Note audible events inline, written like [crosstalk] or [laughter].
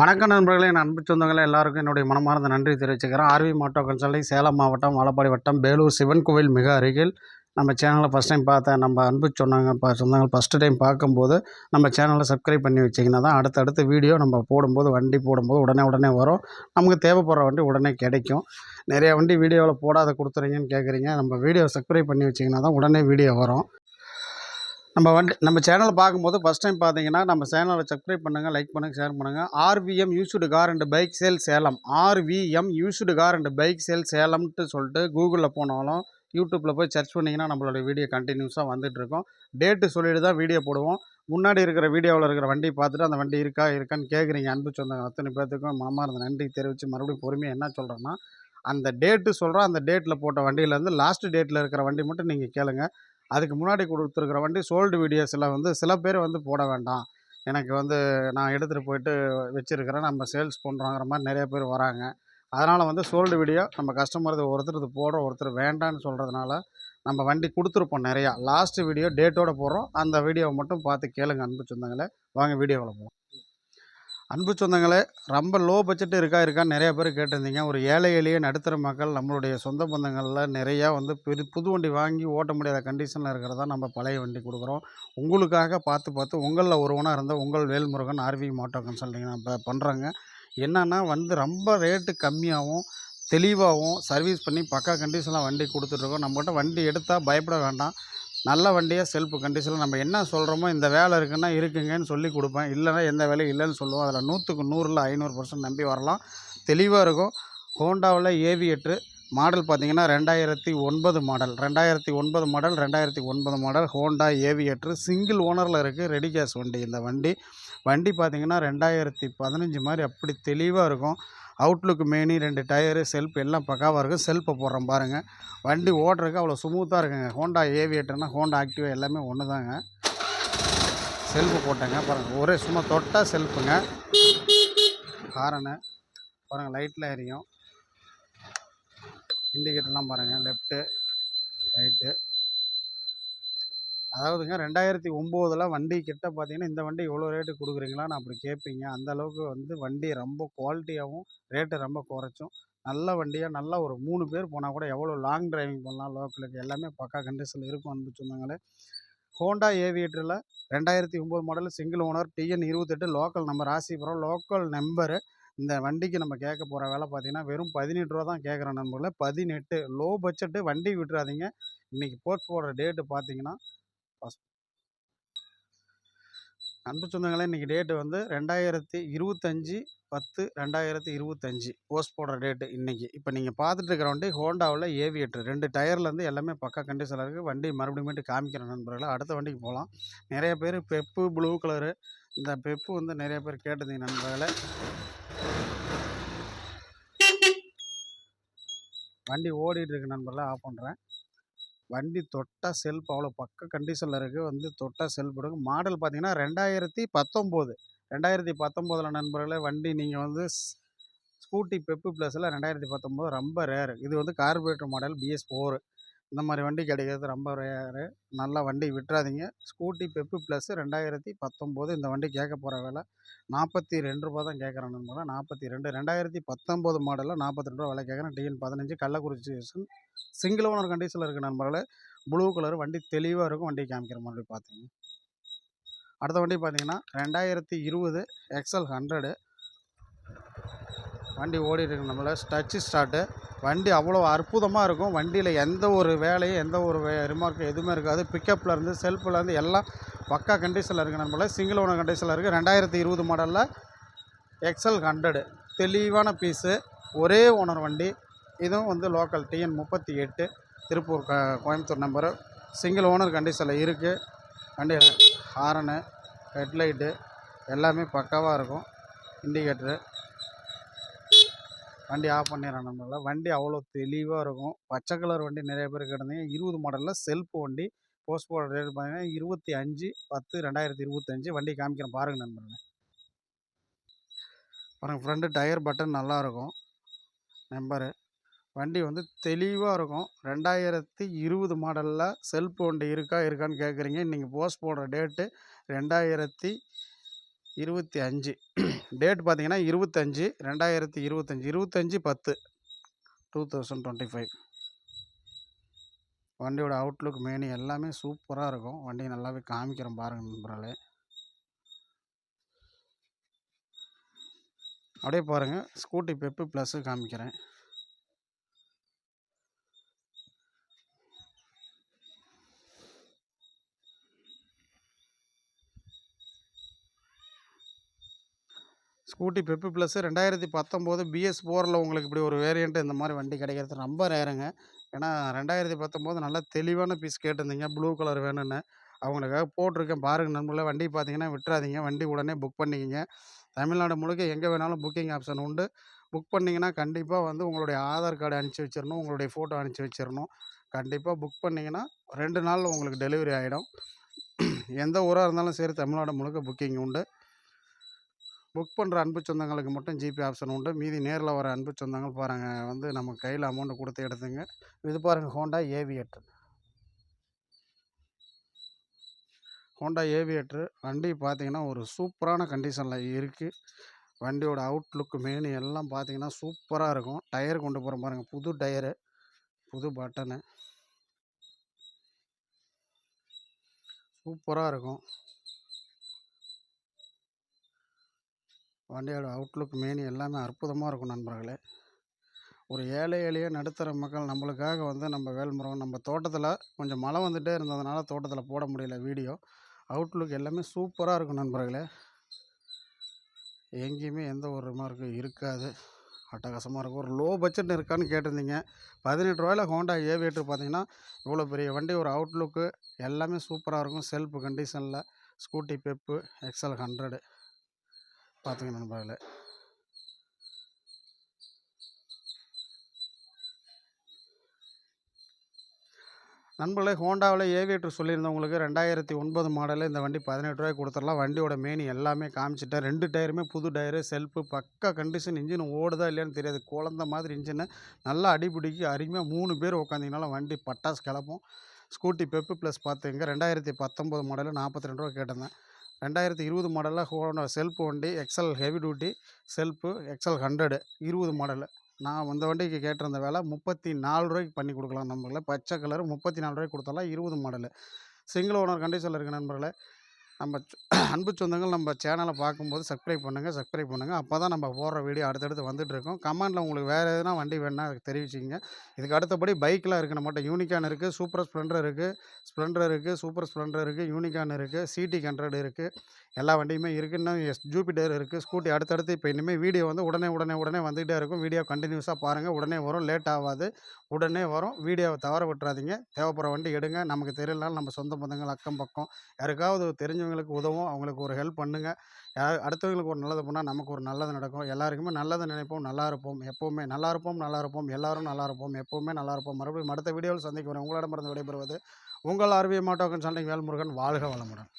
வணக்கம் நண்பர்களே என் அன்பு சொந்தங்களே எல்லாருக்கும் என்னுடைய மனமார்ந்த நன்றி தெரிவிச்சுக்கிறேன். ஆர்வி மாட்டோ கன்சல்டிங் சேலம் மாவட்டம் வாழப்பாடி வட்டம் வேலூர் சிவன் கோவில் மிக அருகில் நம்ம சேனலை ஃபஸ்ட் டைம் பார்த்தேன் நம்ம அன்பு சொன்னாங்க இப்போ சொந்தங்கள் ஃபஸ்ட்டு டைம் பார்க்கும்போது நம்ம சேனலை சப்ஸ்கிரைப் பண்ணி வச்சிங்கன்னா தான் அடுத்தடுத்த வீடியோ நம்ம போடும்போது வண்டி போடும்போது உடனே உடனே வரும். நமக்கு தேவைப்படுற வண்டி உடனே கிடைக்கும். நிறைய வண்டி வீடியோவில் போடாத கொடுத்துறீங்கன்னு கேட்குறீங்க நம்ம வீடியோ சப்ஸ்கிரைப் பண்ணி வச்சிங்கன்னா தான் உடனே வீடியோ வரும். நம்ம வண்டி நம்ம சேனலை பார்க்கும்போது ஃபஸ்ட் டைம் பார்த்தீங்கன்னா நம்ம சேனலை சப்ஸ்கிரைப் பண்ணுங்கள் லைக் பண்ணுங்கள் ஷேர் பண்ணுங்கள் RVM used car and bike sale Salem. RVM used car and bike sale சேலம்ட்டு சொல்லிட்டு கூகுளில் போனாலும் யூடியூப்பில் போய் சர்ச் பண்ணிங்கன்னா நம்மளோட வீடியோ கண்டினியூஸாக வந்துட்டுருக்கோம் டேட்டு சொல்லிட்டு தான் வீடியோ போடுவோம். முன்னாடி இருக்கிற வீடியோவில் இருக்கிற வண்டி பார்த்துட்டு அந்த வண்டி இருக்கா இருக்கான்னு கேட்குறீங்க. அன்பு சொந்த அத்தனை பேர்த்துக்கும் மனமார்ந்த நன்றி தெரிவித்து மறுபடியும் பொறுமையாக என்ன சொல்கிறேன்னா அந்த டேட்டு சொல்கிறோம் அந்த டேட்டில் போட்ட வண்டியிலேருந்து லாஸ்ட் டேட்டில் இருக்கிற வண்டி மட்டும் நீங்கள் கேளுங்கள் அதுக்கு முன்னாடி கொடுத்துருக்குற வண்டி சோல்டு வீடியோஸில் வந்து சில பேர் வந்து போட வேண்டாம். எனக்கு வந்து நான் எடுத்துகிட்டு போயிட்டு வச்சுருக்கிறேன். நம்ம சேல்ஸ் பண்ணுறோங்கிற மாதிரி நிறைய பேர் வராங்க. அதனால் வந்து சோல்டு வீடியோ நம்ம கஸ்டமர் ஒருத்தர் இது போடுறோம் ஒருத்தர் வேண்டான்னு சொல்கிறதுனால நம்ம வண்டி கொடுத்துருப்போம் நிறையா. லாஸ்ட்டு வீடியோ டேட்டோடு போடுறோம். அந்த வீடியோவை மட்டும் பார்த்து கேளுங்க அனுப்பிச்சிருந்தாங்களே வாங்க வீடியோவில் போகலாம் அன்பு சொந்தங்களே ரொம்ப லோ பட்ஜெட் இருக்கா இருக்கான்னு நிறைய பேர் கேட்டிருந்தீங்க. ஒரு ஏழை எளிய நடுத்தர மக்கள் நம்மளுடைய சொந்த பந்தங்களில் நிறையா வந்து பெரு புது வண்டி வாங்கி ஓட்ட முடியாத கண்டிஷனில் இருக்கிறதா நம்ம பழைய வண்டி கொடுக்குறோம். உங்களுக்காக பார்த்து பார்த்து உங்களில் ஒருவனாக இருந்தால் உங்கள் வேல்முருகன் ஆர்வி மோட்டோ கன்சல்டிங் நம்ம பண்ணுறாங்க என்னென்னா வந்து ரொம்ப ரேட்டு கம்மியாகவும் தெளிவாகவும் சர்வீஸ் பண்ணி பக்கா கண்டிஷனில் வண்டி கொடுத்துட்ருக்கோம் நம்மகிட்ட வண்டி எடுத்தால் பயப்பட வேண்டாம். நல்ல வண்டியாக செல்ஃப் கண்டிஷனில் நம்ம என்ன சொல்கிறோமோ இந்த வேலை இருக்குன்னா இருக்குங்கன்னு சொல்லி கொடுப்பேன். இல்லைன்னா எந்த வேலையும் இல்லைன்னு சொல்லுவோம். அதில் நூற்றுக்கு நூறில் ஐநூறு பர்சன்ட் நம்பி வரலாம். தெளிவாக இருக்கும். ஹோண்டாவில் ஏவியேட்ரு மாடல் பார்த்தீங்கன்னா ரெண்டாயிரத்தி ஒன்பது மாடல். ரெண்டாயிரத்தி ஒன்பது மாடல் ரெண்டாயிரத்தி ஒன்பது மாடல் ஹோண்டா ஏவியேட்ரு சிங்கிள் ஓனரில் இருக்குது ரெடி கேஸ் வண்டி. இந்த வண்டி வண்டி பார்த்தீங்கன்னா ரெண்டாயிரத்தி பதினஞ்சு மாதிரி அப்படி தெளிவாக இருக்கும். அவுட்லுக் மேனி ரெண்டு டயரு செல்ஃப் எல்லாம் பக்காவாக இருக்கும் செல்ஃபை போடுறோம் பாருங்கள் வண்டி ஓட்டுறதுக்கு அவ்வளோ ஸ்மூத்தாக இருக்குங்க. ஹோண்டா ஏவியேட்டர்னா ஹோண்டா ஆக்டிவா எல்லாமே ஒன்று தாங்க செல்ஃபு போட்டேங்க. பாருங்கள் ஒரே சும்மா தொட்டால் செல்ஃபுங்க. ஹாரனு பாருங்கள் லைட்டில் எரியும். இண்டிகேட்டர்லாம் பாருங்கள் லெஃப்ட்டு ரைட்டு அதாவதுங்க ரெண்டாயிரத்தி ஒம்போதில் வண்டி கிட்ட பார்த்தீங்கன்னா இந்த வண்டி இவ்வளோ ரேட்டு கொடுக்குறீங்களான்னு அப்படி கேட்பீங்க அந்த அளவுக்கு வந்து வண்டி ரொம்ப குவாலிட்டியாகவும் ரேட்டு ரொம்ப குறைச்சும். நல்ல வண்டியாக நல்லா ஒரு மூணு பேர் போனால் கூட எவ்வளோ லாங் டிரைவிங் பண்ணலாம்? லோக்கலுக்கு எல்லாமே பக்கா கண்டிஷனில் இருக்கும் அன்பு சொன்னாங்களே ஹோண்டா ஏவியேட்டரில் ரெண்டாயிரத்தி ஒம்பது மாடல் சிங்கிள் ஓனர் டிஎன் இருபத்தெட்டு local number Rasipuram local number இந்த வண்டிக்கு நம்ம கேட்க போகிற வேலை பார்த்தீங்கன்னா வெறும் பதினெட்டு ரூபா தான் கேட்குறோம் நண்பர்களே. பதினெட்டு. லோ பட்ஜெட்டு வண்டி விட்டுறாதீங்க. இன்றைக்கி போஸ்ட் போடுற டேட்டு பார்த்தீங்கன்னா அன்பு சொந்தங்களே இன்றைக்கி டேட்டு வந்து ரெண்டாயிரத்தி இருபத்தஞ்சி பத்து ரெண்டாயிரத்தி இருபத்தஞ்சி. போஸ்ட் போடுற டேட்டு இன்றைக்கி இப்போ நீங்கள் பார்த்துட்டு இருக்கிற வண்டி ஹோண்டாவில் ஏவியேட்ரு ரெண்டு டயர்லேருந்து எல்லாமே பக்கா கண்டிஷனில் இருக்குது வண்டி மறுபடியும் காமிக்கிற நண்பர்களை. அடுத்த வண்டிக்கு போகலாம் நிறைய பேர் பெப்பு ப்ளூ கலரு இந்த பெப்பு வந்து நிறைய பேர் கேட்டதுங்க நண்பர்களை. வண்டி ஓடிட்டு இருக்கு நண்பர்களை. ஆஃப் பண்ணுறேன் வண்டி தொட்டால் செல்ஃப் அவ்வளோ பக்க கண்டிஷனில் இருக்குது வந்து தொட்டால் செல்ஃப் எடுக்கும் மாடல் பார்த்தீங்கன்னா ரெண்டாயிரத்தி பத்தொம்போது. ரெண்டாயிரத்தி பத்தொம்போதில் நண்பர்களே வண்டி நீங்கள் வந்து ஸ்கூட்டி பெப்பு ப்ளஸில் ரெண்டாயிரத்தி பத்தொம்போது ரொம்ப ரேரு இது வந்து கார்பரேட்டர் மாடல் பிஎஸ் ஃபோரு இந்த மாதிரி வண்டி கிடைக்கிறது ரொம்ப ரேரு. நல்லா வண்டி விட்டுறாதீங்க ஸ்கூட்டி பெப்பு ப்ளஸ் ரெண்டாயிரத்தி பத்தொம்போது இந்த வண்டி கேட்க போகிற விலை நாற்பத்தி ரெண்டு ரூபா தான் கேட்குறேன் நண்பர்களே. நாற்பத்தி ரெண்டு ரெண்டாயிரத்தி பத்தொம்போது மாடலில் நாற்பத்தி ரெண்டு ரூபா விலை கேட்குறேன் டிஎன் பதினஞ்சு கள்ளக்குறிச்சி ஸ்டேஷன். சிங்கிள் ஓனர் கண்டிஷனில் இருக்குது நண்பர்களே. ப்ளூ கலர் வண்டி தெளிவாக இருக்கும். வண்டி காமிக்கிற மாதிரி பார்த்தீங்க அடுத்த வண்டி பார்த்தீங்கன்னா ரெண்டாயிரத்தி இருபது எக்ஸல் ஹண்ட்ரடு வண்டி ஓடிட்டு இருக்கு நம்மள டச்சு ஸ்டார்ட்டு வண்டி அவ்வளோ அற்புதமாக இருக்கும். வண்டியில் எந்த ஒரு வேலையும் எந்த ஒரு ரிமார்க்கும் எதுவுமே இருக்காது. பிக்கப்லேருந்து இருந்து எல்லாம் பக்கா கண்டிஷனில் இருக்குது நம்மள சிங்கிள் ஓனர் கண்டிஷனில் இருக்குது ரெண்டாயிரத்தி இருபது மாடலில் எக்ஸல் ஹண்ட்ரடு தெளிவான பீஸு ஒரே ஓனர் வண்டி. இதுவும் வந்து லோக்கல் டிஎன் முப்பத்தி எட்டு திருப்பூர் க கோயம்புத்தூர் நம்பரு சிங்கிள் ஓனர் கண்டிஷனில் இருக்குது வண்டி ஹாரனு ஹெட்லைட்டு எல்லாமே பக்காவாக இருக்கும். இண்டிகேட்ரு வண்டி ஆஃப் பண்ணிடுறேன் நம்மள. வண்டி அவ்வளோ தெளிவாக இருக்கும். பச்சை கலர் வண்டி நிறைய பேர் கிடந்தீங்க இருபது மாடலில் செல்ஃப் வண்டி போஸ்ட் போர்ட் ரேட் பார்த்தீங்கன்னா இருபத்தி அஞ்சு பத்து ரெண்டாயிரத்தி இருபத்தஞ்சி வண்டி காமிக்கிறேன் பாருங்கள் நண்பர்களே. பாருங்கள் ஃப்ரண்ட்டு டயர் பட்டன் நல்லாயிருக்கும் நம்பரு வண்டி வந்து தெளிவாக இருக்கும். ரெண்டாயிரத்தி இருபது மாடலில் செல்ஃப் வண்டி இருக்கா இருக்கான்னு கேட்குறீங்க. இன்றைக்கி போஸ்ட் போடுற டேட்டு ரெண்டாயிரத்தி இருபத்தி அஞ்சு. டேட் பார்த்தீங்கன்னா இருபத்தஞ்சி ரெண்டாயிரத்தி இருபத்தஞ்சி இருபத்தஞ்சி பத்து. டூ தௌசண்ட் டுவெண்ட்டி ஃபைவ் வண்டியோட அவுட்லுக் மெனு எல்லாமே சூப்பராக இருக்கும். வண்டி நல்லாவே காமிக்கிறேன் பாருங்கள் நண்பர்களே. அப்படியே பாருங்கள் ஸ்கூட்டி பெப்பு ப்ளஸ்ஸு காமிக்கிறேன். ஸ்கூட்டி பெப்பு ப்ளஸ்ஸு ரெண்டாயிரத்தி பத்தொம்போது பிஎஸ் ஃபோரில் உங்களுக்கு இப்படி ஒரு வேரியண்ட்டு இந்த மாதிரி வண்டி கிடைக்கிறது ரொம்ப ரேருங்க ஏன்னா ரெண்டாயிரத்தி பத்தொம்போது நல்லா தெளிவான பீஸ் கேட்டிருந்தீங்க ப்ளூ கலர் வேணும்னு. அவங்களுக்காக போட்டிருக்கேன். பாருங்கள் நண்பர்களே வண்டி பார்த்தீங்கன்னா விட்டுறாதீங்க. வண்டி உடனே புக் பண்ணிக்கிங்க. தமிழ்நாடு முழுக்க எங்கே வேணாலும் புக்கிங் ஆப்ஷன் உண்டு. புக் பண்ணிங்கன்னா கண்டிப்பாக வந்து உங்களுடைய ஆதார் கார்டு அனுப்பிச்சி வச்சிடணும் உங்களுடைய ஃபோட்டோ அனுப்பிச்சி வச்சிடணும் கண்டிப்பாக புக் பண்ணிங்கன்னா ரெண்டு நாளில் உங்களுக்கு டெலிவரி ஆகிடும் எந்த ஊராக இருந்தாலும் சரி தமிழ்நாடு முழுக்க புக்கிங் உண்டு. புக் பண்ணுற அன்பு சொந்தங்களுக்கு மட்டும் ஜிபே ஆப்ஷன் உண்டு. மீதி நேரில் வர அன்பு சொந்தங்கள் பாருங்கள் வந்து நம்ம கையில் அமௌண்ட்டு கொடுத்து எடுத்துங்க. இது பாருங்கள் ஹோண்டா ஏவியேட்டர் ஹோண்டா ஏவியேட்ரு வண்டி பார்த்தீங்கன்னா ஒரு சூப்பரான கண்டிஷனில் இருக்குது வண்டியோட அவுட்லுக்கு மெயின் எல்லாம் பார்த்தீங்கன்னா சூப்பராக இருக்கும். டயர் கொண்டு போகிற பாருங்கள் புது டயரு புது பட்டனு சூப்பராக இருக்கும். வண்டியோட அவுட்லுக் மெயின் எல்லாமே அற்புதமாக இருக்கும் நண்பர்களே. ஒரு ஏழை எளிய நடுத்தர மக்கள் நம்மளுக்காக வந்து நம்ம வேல்முருகன் நம்ம தோட்டத்தில் கொஞ்சம் மழை வந்துகிட்டே இருந்ததுனால தோட்டத்தில் போட முடியல வீடியோ. அவுட்லுக் எல்லாமே சூப்பராக இருக்கும் நண்பர்களே. எங்கேயுமே எந்த ஒரு மார்க்கும் இருக்காது. அட்டகாசமாக இருக்கும். ஒரு லோ பட்ஜெட் இருக்கான்னு கேட்டிருந்தீங்க. பதினெட்டு ரூபாயில் ஹோண்டா ஏவியேட்டர் பார்த்தீங்கன்னா இவ்வளோ பெரிய வண்டி ஒரு அவுட்லுக்கு எல்லாமே சூப்பராக இருக்கும். செல்ஃப் கண்டிஷனில் ஸ்கூட்டி பெப்பு எக்ஸல் ஹண்ட்ரடு பார்த்துங்க நண்பர்களே நண்பர்களே ஹோண்டாவில் ஏவியேட்டர் சொல்லியிருந்தவங்களுக்கு ரெண்டாயிரத்தி ஒன்பது மாடலு இந்த வண்டி பதினெட்டு ரூபாய் கொடுத்துடலாம். வண்டியோட மேனி எல்லாமே காமிச்சிட்டேன். ரெண்டு டயருமே புது டயரு செல்ஃபு பக்கா கண்டிஷன் இன்ஜின் ஓடுதா இல்லையான்னு தெரியாது. குழந்த மாதிரி இன்ஜினு நல்லா அடிபிடிக்கு அருமையாக மூணு பேர் உட்காந்திங்கனாலும் வண்டி பட்டாசு கிளப்பும். ஸ்கூட்டி பெப்பு ப்ளஸ் பார்த்துங்க ரெண்டாயிரத்தி பத்தொம்போது மாடலு நாற்பத்தி ரெண்டு ரூபா கேட்டிருந்தேன். ரெண்டாயிரத்தி இருபது மாடலில் ஹோண்டா செல்ஃப் வண்டி Excel heavy duty self Excel hundred இருபது மாடலு நான் அந்த வண்டிக்கு கேட்டிருந்த வேலை முப்பத்தி நாலு ரூபாய்க்கு பண்ணி கொடுக்கலாம் நண்பர்களே. பச்சை கலர் முப்பத்தி நாலு ரூபாய்க்கு கொடுத்தலாம் இருபது மாடலு சிங்கிள் ஓனர் கண்டிஷனில் இருக்குது நண்பர்களே நம்ம [clears throat] அன்பு சொந்தங்கள் நம்ம சேனலை பார்க்கும்போது சப்ஸ்கிரைப் பண்ணுங்கள் சப்ஸ்கிரைப் பண்ணுங்கள் அப்போ தான் நம்ம போடுற வீடியோ அடுத்தடுத்து வந்துட்டுருக்கோம் கமெண்ட்டில் கமெண்டில் உங்களுக்கு வேறு எதுனா வண்டி வேணுன்னா அதுக்கு தெரிவிச்சிங்க இதுக்கு அடுத்தபடி பைக்கில் இருக்குது நம்மகிட்ட. யூனிகான் இருக்குது சூப்பர் ஸ்ப்ளெண்டர் இருக்குது ஸ்ப்ளெண்டர் இருக்குது சூப்பர் ஸ்ப்ளெண்டர் இருக்குது யூனிகான் இருக்குது சிடி ஹண்ட்ரட் இருக்குது எல்லா வண்டியுமே இருக்குன்னு எஸ் ஜூபிட்டர் இருக்குது ஸ்கூட்டி அடுத்தடுத்து இப்போ இனிமேல் வீடியோ வந்து உடனே உடனே உடனே வந்துகிட்டே இருக்கும். வீடியோ கண்டினியூஸாக பாருங்கள் உடனே வரும் லேட் ஆகாது. உடனே வரும். வீடியோவை தவற விட்டுறாதீங்க. தேவைப்படுற வண்டி எடுங்க. நமக்கு தெரியலனாலும் நம்ம சொந்த பந்தங்கள் அக்கம் பக்கம். யாருக்காவது தெரிஞ்சவங்க அடுத்தவங்களுக்கு உதவும் அவங்களுக்கு ஒரு ஹெல்ப் பண்ணுங்கள் யார் அடுத்தவங்களுக்கு ஒரு நல்லது பண்ணால் நமக்கு ஒரு நல்லது நடக்கும். எல்லாருக்குமே நல்லது நினைப்போம் நல்லா இருப்போம் எப்போவுமே நல்லா இருப்போம் நல்லா இருப்போம் எல்லாரும் நல்லா இருப்போம் எப்போவுமே நல்லா இருப்போம். மறுபடியும் அடுத்த வீடியோவில் சந்திக்க வரேன் உங்களிடமிருந்து விடைபெறுவது உங்கள் ஆர்வி மாட்டோக்கன் சண்டை வேல்முருகன். வாழ்க வளமுடன்.